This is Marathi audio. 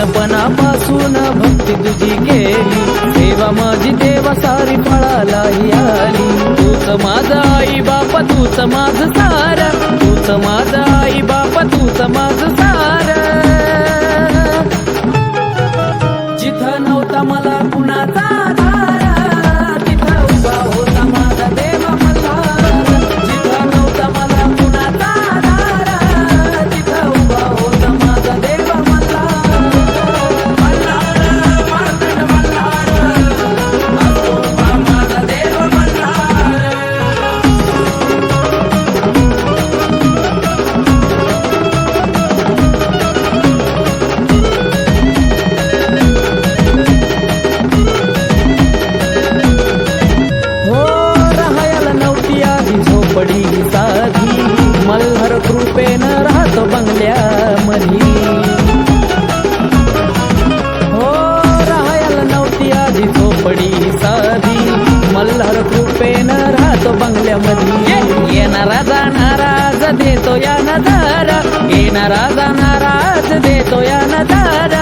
लहानपणापासून भक्ती तुझी केली देवा माझी देवा सारी फळाला आली. तूच माझ आई बापा तूच माझ सारा. तूच माझ आई बापा येणारा जाणारा देतो या नदारा. येणारा जाणारा देतो या नदारा.